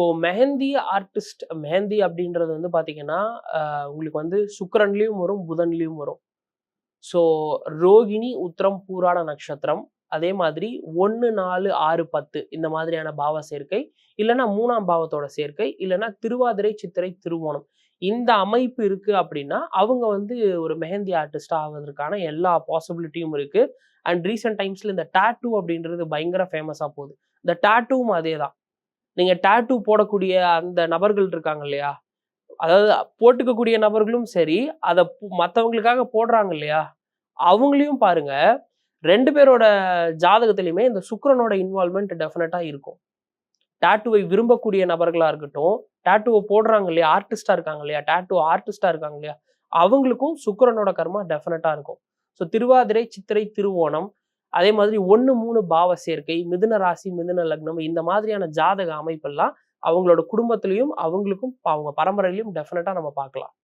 இப்போது மெஹந்தி ஆர்டிஸ்ட் மெஹந்தி அப்படின்றது வந்து பார்த்தீங்கன்னா உங்களுக்கு வந்து சுக்கரன்லேயும் வரும் புதன்லேயும் வரும். ஸோ ரோகிணி உத்திரம் பூராட நட்சத்திரம் அதே மாதிரி ஒன்று நாலு ஆறு பத்து இந்த மாதிரியான பாவ சேர்க்கை இல்லைன்னா மூணாம் பாவத்தோட சேர்க்கை இல்லைன்னா திருவாதிரை சித்திரை திருவோணம். இந்த அமைப்பு இருக்குது அப்படின்னா அவங்க வந்து ஒரு மெஹந்தி ஆர்டிஸ்ட் ஆவதற்கான எல்லா பாசிபிலிட்டியும் இருக்குது அண்ட் ரீசெண்ட் டைம்ஸில் இந்த டாட்டூ அப்படின்றது பயங்கர ஃபேமஸாக போகுது. இந்த டாட்டூவும் அதே தான் நீங்கள் டாட்டூ போடக்கூடிய அந்த நபர்கள் இருக்காங்க இல்லையா? அதாவது போட்டுக்கக்கூடிய நபர்களும் சரி அதை மற்றவங்களுக்காக போடுறாங்க இல்லையா? அவங்களையும் பாருங்க ரெண்டு பேரோட ஜாதகத்திலையுமே இந்த சுக்கரனோட இன்வால்மெண்ட் டெஃபினட்டாக இருக்கும். டாட்டூவை விரும்பக்கூடிய நபர்களாக இருக்கட்டும் டாட்டூவை போடுறாங்க இல்லையா? ஆர்டிஸ்டாக இருக்காங்க இல்லையா? டாட்டூ ஆர்டிஸ்டாக இருக்காங்க இல்லையா? அவங்களுக்கும் சுக்கரனோட கர்மா டெஃபினட்டாக இருக்கும். ஸோ திருவாதிரை சித்திரை திருவோணம் அதே மாதிரி ஒன்று மூணு பாவ சேர்க்கை மிதுன ராசி மிதுன லக்னம் இந்த மாதிரியான ஜாதக அமைப்பெல்லாம் அவங்களோட குடும்பத்திலையும் அவங்களுக்கும் அவங்க பரம்பரையிலையும் டெஃபினட்டாக நம்ம பார்க்கலாம்.